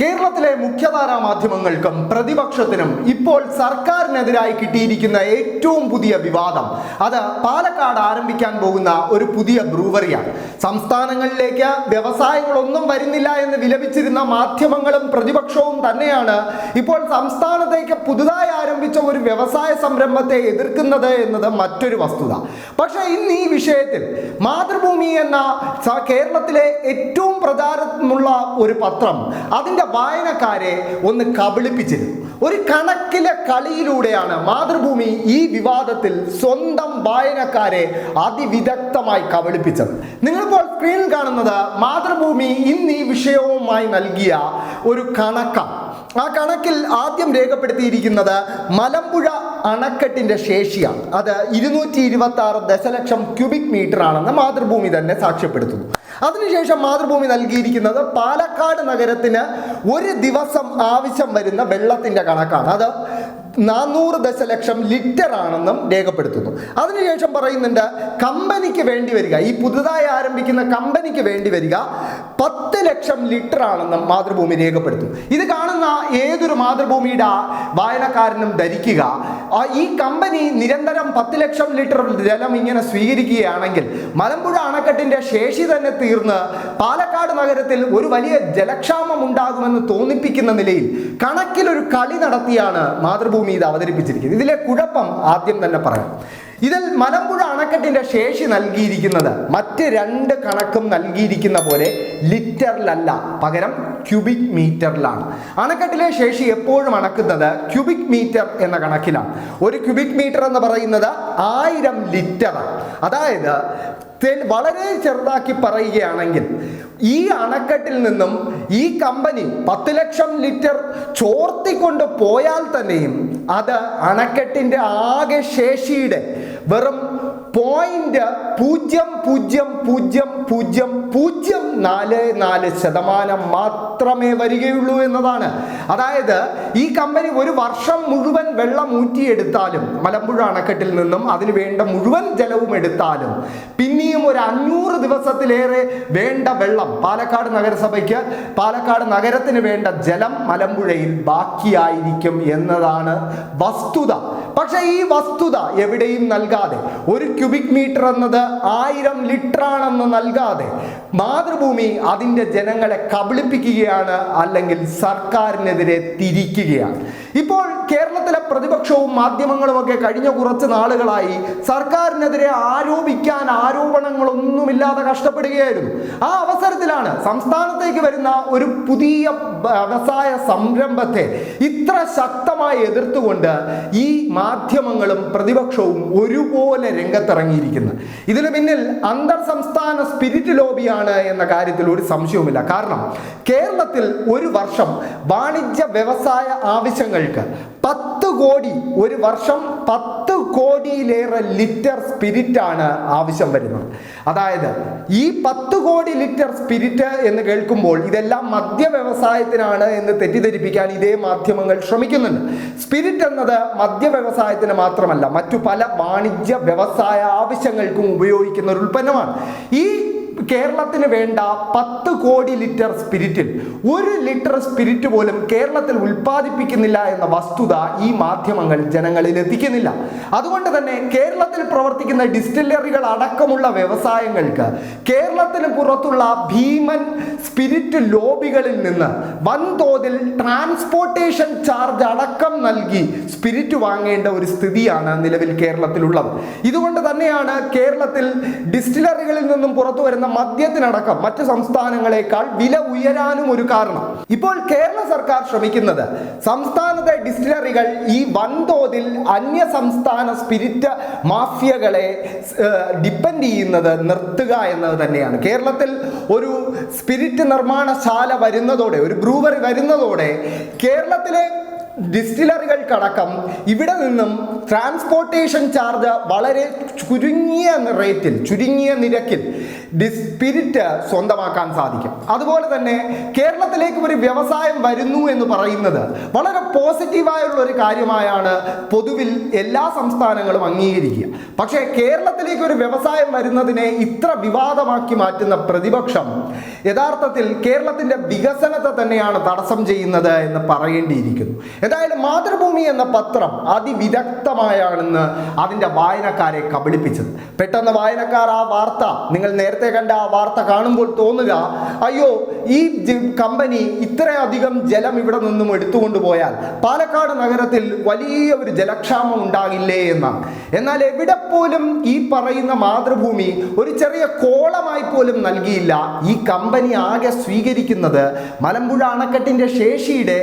കേരളത്തിലെ മുഖ്യധാരാ മാധ്യമങ്ങൾക്കും പ്രതിപക്ഷത്തിനും ഇപ്പോൾ സർക്കാരിനെതിരായി കിട്ടിയിരിക്കുന്ന ഏറ്റവും പുതിയ വിവാദം. അത് പാലക്കാട് ആരംഭിക്കാൻ പോകുന്ന ഒരു പുതിയ ബ്രൂവറിയാണ്. സംസ്ഥാനങ്ങളിലേക്ക് വ്യവസായങ്ങളൊന്നും വരുന്നില്ല എന്ന് വിലപിച്ചിരുന്ന മാധ്യമങ്ങളും പ്രതിപക്ഷവും തന്നെയാണ് ഇപ്പോൾ സംസ്ഥാനത്തേക്ക് പുതുതായി ആരംഭിച്ച ഒരു വ്യവസായ സംരംഭത്തെ എതിർക്കുന്നത് എന്നത് മറ്റൊരു വസ്തുത. പക്ഷേ ഇന്ന് ഈ വിഷയത്തിൽ മാതൃഭൂമി എന്ന കേരളത്തിലെ ഏറ്റവും പ്രചാരമുള്ള ഒരു പത്രം അതിന്റെ വായനക്കാരെ ഒന്ന് കബളിപ്പിച്ചിരുന്നു. ഒരു കണക്കിലെ കളിയിലൂടെയാണ് മാതൃഭൂമി ഈ വിവാദത്തിൽ സ്വന്തം വായനക്കാരെ അതിവിദഗ്ധമായി കബളിപ്പിച്ചത്. നിങ്ങളിപ്പോൾ സ്ക്രീനിൽ കാണുന്നത് മാതൃഭൂമി ഇന്ന് ഈ വിഷയവുമായി നൽകിയ ഒരു കണക്കാണ്. ആ കണക്കിൽ ആദ്യം രേഖപ്പെടുത്തിയിരിക്കുന്നത് മലമ്പുഴ അണക്കെട്ടിന്റെ ശേഷിയാണ്. അത് ഇരുന്നൂറ്റി ഇരുപത്തി ആറ് ദശലക്ഷം ക്യൂബിക് മീറ്റർ ആണെന്ന് മാതൃഭൂമി തന്നെ സാക്ഷ്യപ്പെടുത്തുന്നു. അതിനുശേഷം മാതൃഭൂമി നൽകിയിരിക്കുന്നത് പാലക്കാട് നഗരത്തിന് ഒരു ദിവസം ആവശ്യം വരുന്ന വെള്ളത്തിന്റെ കണക്കാണ്. അത് നാനൂറ് ദശലക്ഷം ലിറ്റർ ആണെന്നും രേഖപ്പെടുത്തുന്നു. അതിനുശേഷം പറയുന്നുണ്ട് കമ്പനിക്ക് വേണ്ടി വരിക. ഈ പുതുതായി ആരംഭിക്കുന്ന കമ്പനിക്ക് വേണ്ടി വരിക പത്ത് ലക്ഷം ലിറ്റർ ആണെന്നും മാതൃഭൂമി രേഖപ്പെടുത്തും ഇത് കാണുന്ന ഏതൊരു മാതൃഭൂമിയുടെ വായനക്കാരനും ധരിക്കുക ഈ കമ്പനി നിരന്തരം പത്ത് ലക്ഷം ലിറ്റർ ജലം ഇങ്ങനെ സ്വീകരിക്കുകയാണെങ്കിൽ മലമ്പുഴ അണക്കെട്ടിന്റെ ശേഷി തന്നെ തീർന്ന് പാലക്കാട് നഗരത്തിൽ ഒരു വലിയ ജലക്ഷാമം ഉണ്ടാകുമെന്ന് തോന്നിപ്പിക്കുന്ന നിലയിൽ കണക്കിലൊരു കളി നടത്തിയാണ് മാതൃഭൂമി ഇത് അവതരിപ്പിച്ചിരിക്കുന്നത് ഇതിലെ കുഴപ്പം ആദ്യം തന്നെ പറയാം. ഇതിൽ മലമ്പുഴ അണക്കെട്ടിന്റെ ശേഷി നൽകിയിരിക്കുന്നത് മറ്റ് രണ്ട് കണക്കും നൽകിയിരിക്കുന്ന പോലെ ലിറ്ററിലല്ല പകരം ക്യൂബിക് മീറ്ററിലാണ്. അണക്കെട്ടിലെ ശേഷി എപ്പോഴും അണക്കുന്നത് ക്യൂബിക് മീറ്റർ എന്ന കണക്കിലാണ്. ഒരു ക്യൂബിക് മീറ്റർ എന്ന് പറയുന്നത് ആയിരം ലിറ്റർ അതായത് വളരെ ചെറുതാക്കി പറയുകയാണെങ്കിൽ ഈ അണക്കെട്ടിൽ നിന്നും ഈ കമ്പനി പത്ത് ലക്ഷം ലിറ്റർ ചോർത്തിക്കൊണ്ട് പോയാൽ തന്നെയും അത് അണക്കെട്ടിന്റെ ആകെ ശേഷിയുടെ വെറും പോയിന്റ് പൂജ്യം പൂജ്യം പൂജ്യം പൂജ്യം പൂജ്യം നാല് നാല് ശതമാനം മാത്രമേ വരികയുള്ളൂ എന്നതാണ്. അതായത് ഈ കമ്പനി ഒരു വർഷം മുഴുവൻ വെള്ളം ഊറ്റിയെടുത്താലും മലമ്പുഴ അണക്കെട്ടിൽ നിന്നും അതിന് വേണ്ട മുഴുവൻ ജലവും എടുത്താലും പിന്നെയും ഒരു അഞ്ഞൂറ് ദിവസത്തിലേറെ വേണ്ട വെള്ളം പാലക്കാട് നഗരസഭയ്ക്ക് പാലക്കാട് നഗരത്തിന് വേണ്ട ജലം മലമ്പുഴയിൽ ബാക്കിയായിരിക്കും എന്നതാണ് വസ്തുത. പക്ഷേ ഈ വസ്തുത എവിടെയും നൽകാതെ ഒരു ക്യൂബിക് മീറ്റർ എന്നത് ആയിരം ലിറ്റർ ആണെന്ന് നൽകാതെ മാതൃഭൂമി അതിന്റെ ജനങ്ങളെ കബളിപ്പിക്കുകയാണ് അല്ലെങ്കിൽ സർക്കാരിനെതിരെ തിരിക്കുകയാണ്. ഇപ്പോൾ കേരളത്തിലെ പ്രതിപക്ഷവും മാധ്യമങ്ങളും ഒക്കെ കഴിഞ്ഞ കുറച്ച് നാളുകളായി സർക്കാരിനെതിരെ ആരോപിക്കാൻ ആരോപണങ്ങളൊന്നുമില്ലാതെ കഷ്ടപ്പെടുകയായിരുന്നു. ആ അവസരത്തിലാണ് സംസ്ഥാനത്തേക്ക് വരുന്ന ഒരു പുതിയ വ്യവസായ സംരംഭത്തെ ഇത്ര ശക്തമായി എതിർത്തുകൊണ്ട് ഈ മാധ്യമങ്ങളും പ്രതിപക്ഷവും ഒരുപോലെ രംഗത്തിറങ്ങിയിരിക്കുന്നത്. ഇതിന് പിന്നിൽ അന്തർ സംസ്ഥാന സ്പിരിറ്റ് ലോബിയാണ് എന്ന കാര്യത്തിൽ ഒരു സംശയവുമില്ല. കാരണം കേരളത്തിൽ ഒരു വർഷം വാണിജ്യ വ്യവസായ ആവശ്യങ്ങൾക്ക് പത്ത് കോടി ഒരു വർഷം പത്ത് കോടിയിലേറെ ലിറ്റർ സ്പിരിറ്റ് ആണ് ആവശ്യം വരുന്നത്. അതായത് ഈ പത്ത് കോടി ലിറ്റർ സ്പിരിറ്റ് എന്ന് കേൾക്കുമ്പോൾ ഇതെല്ലാം മദ്യ വ്യവസായത്തിനാണ് എന്ന് തെറ്റിദ്ധരിപ്പിക്കാൻ ഇതേ മാധ്യമങ്ങൾ ശ്രമിക്കുന്നുണ്ട്. സ്പിരിറ്റ് എന്നത് മദ്യ വ്യവസായത്തിന് മാത്രമല്ല മറ്റു പല വാണിജ്യ വ്യവസായ ആവശ്യങ്ങൾക്കും ഉപയോഗിക്കുന്ന ഒരു ഉൽപ്പന്നമാണ്. ഈ കേരളത്തിന് വേണ്ട പത്ത് കോടി ലിറ്റർ സ്പിരിറ്റിൽ ഒരു ലിറ്റർ സ്പിരിറ്റ് പോലും കേരളത്തിൽ ഉൽപ്പാദിപ്പിക്കുന്നില്ല എന്ന വസ്തുത ഈ മാധ്യമങ്ങൾ ജനങ്ങളിൽ എത്തിക്കുന്നില്ല. അതുകൊണ്ട് തന്നെ കേരളത്തിൽ പ്രവർത്തിക്കുന്ന ഡിസ്റ്റില്ലറികൾ അടക്കമുള്ള വ്യവസായങ്ങൾക്ക് കേരളത്തിന് പുറത്തുള്ള ഭീമൻ സ്പിരിറ്റ് ലോബികളിൽ നിന്ന് വൻതോതിൽ ട്രാൻസ്പോർട്ടേഷൻ ചാർജ് അടക്കം നൽകി സ്പിരിറ്റ് വാങ്ങേണ്ട ഒരു സ്ഥിതിയാണ് നിലവിൽ കേരളത്തിലുള്ളത്. ഇതുകൊണ്ട് തന്നെയാണ് കേരളത്തിൽ ഡിസ്റ്റിലറികളിൽ നിന്നും പുറത്തു വരുന്ന മദ്യത്തിനടക്കം മറ്റ് സംസ്ഥാനങ്ങളെക്കാൾ വില ഉയരാനും ഒരു കാരണം. ഇപ്പോൾ കേരള സർക്കാർ ശ്രമിക്കുന്നത് സംസ്ഥാനത്തെ ഡിസ്റ്റിലറികൾ ഈ വൻതോതിൽ അന്യ സംസ്ഥാന സ്പിരിറ്റ് മാഫിയകളെ ഡിപ്പെൻഡ് ചെയ്യുന്നത് നിർത്തുക എന്നത് തന്നെയാണ്. കേരളത്തിൽ ഒരു സ്പിരിറ്റ് നിർമ്മാണശാല വരുന്നതോടെ ഒരു ബ്രൂവറി വരുന്നതോടെ കേരളത്തിലെ ഡിസ്റ്റിലറികൾക്കടക്കം ഇവിടെ നിന്നും ട്രാൻസ്പോർട്ടേഷൻ ചാർജ് വളരെ ചുരുങ്ങിയ റേറ്റിൽ ചുരുങ്ങിയ നിരക്കിൽ ഡിസ്പിരിറ്റ് സ്വന്തമാക്കാൻ സാധിക്കും. അതുപോലെ തന്നെ കേരളത്തിലേക്ക് ഒരു വ്യവസായം വരുന്നു എന്ന് പറയുന്നത് വളരെ പോസിറ്റീവായുള്ള ഒരു കാര്യമായാണ് പൊതുവിൽ എല്ലാ സംസ്ഥാനങ്ങളും അംഗീകരിക്കുക. പക്ഷേ കേരളത്തിലേക്ക് ഒരു വ്യവസായം വരുന്നതിനെ ഇത്ര വിവാദമാക്കി മാറ്റുന്ന പ്രതിപക്ഷം യഥാർത്ഥത്തിൽ കേരളത്തിന്റെ വികസനത്തെ തന്നെയാണ് തടസ്സം ചെയ്യുന്നത് എന്ന് പറയേണ്ടിയിരിക്കുന്നു. എന്തായാലും മാതൃഭൂമി എന്ന പത്രം അതിവിദഗ്ധമായാണെന്ന് അതിന്റെ വായനക്കാരെ കബളിപ്പിച്ചത്. പെട്ടെന്ന് വായനക്കാർ ആ വാർത്ത നിങ്ങൾ നേരത്തെ കണ്ട ആ വാർത്ത കാണുമ്പോൾ തോന്നുക അയ്യോ ഈ കമ്പനി ഇത്രയധികം ജലം ഇവിടെ നിന്നും എടുത്തുകൊണ്ട് പോയാൽ പാലക്കാട് നഗരത്തിൽ വലിയ ഒരു ജലക്ഷാമം ഉണ്ടാകില്ലേ എന്നാണ് എന്നാൽ എവിടെ പോലും ഈ പറയുന്ന മാതൃഭൂമി ഒരു ചെറിയ കോളമായി പോലും നൽകിയില്ല. ഈ കമ്പനി ആകെ സ്വീകരിക്കുന്നത് മലമ്പുഴ അണക്കെട്ടിന്റെ ശേഷിയുടെ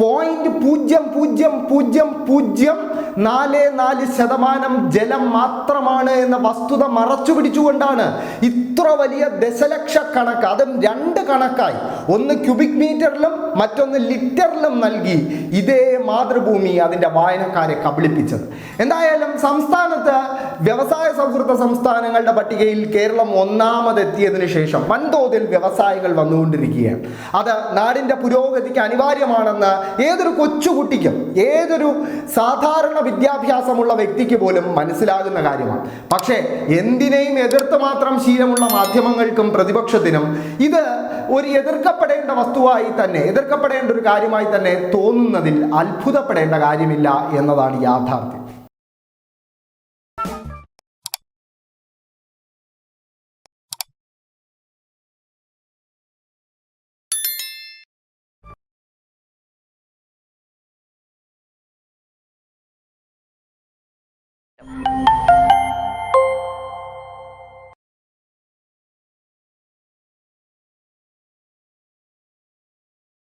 പോയിന്റ് പൂജ്യം പൂജ്യം പൂജ്യം പൂജ്യം നാല് നാല് ശതമാനം ജലം മാത്രമാണ് എന്ന വസ്തുത മറച്ചു പിടിച്ചുകൊണ്ടാണ് ഇത്ര വലിയ ദശലക്ഷക്കണക്ക് അതും രണ്ട് കണക്കായി ഒന്ന് ക്യൂബിക് മീറ്ററിലും മറ്റൊന്ന് ലിറ്ററിലും നൽകി ഇതേ മാതൃഭൂമി അതിന്റെ വായനക്കാരെ കബളിപ്പിച്ചത്. എന്തായാലും സംസ്ഥാനത്ത് വ്യവസായ സൗഹൃദ സംസ്ഥാനങ്ങളുടെ പട്ടികയിൽ കേരളം ഒന്നാമതെത്തിയതിനു ശേഷം വൻതോതിൽ വ്യവസായികൾ വന്നുകൊണ്ടിരിക്കുകയാണ്. അത് നാടിന്റെ പുരോഗതിക്ക് അനിവാര്യമാണെന്ന് ഏതൊരു കൊച്ചുകുട്ടിക്കും ഏതൊരു സാധാരണ വിദ്യാഭ്യാസമുള്ള വ്യക്തിക്ക് പോലും മനസ്സിലാകുന്ന കാര്യമാണ്. പക്ഷേ എന്തിനേയും എതിർത്ത് മാത്രം ശീലമുള്ള മാധ്യമങ്ങൾക്കും പ്രതിപക്ഷത്തിനും ഇത് ഒരു എതിർക്കപ്പെടേണ്ട വസ്തുവായി തന്നെ എതിർക്കപ്പെടേണ്ട ഒരു കാര്യമായി തന്നെ തോന്നുന്നതിൽ അത്ഭുതപ്പെടേണ്ട കാര്യമില്ല എന്നതാണ് യാഥാർത്ഥ്യം.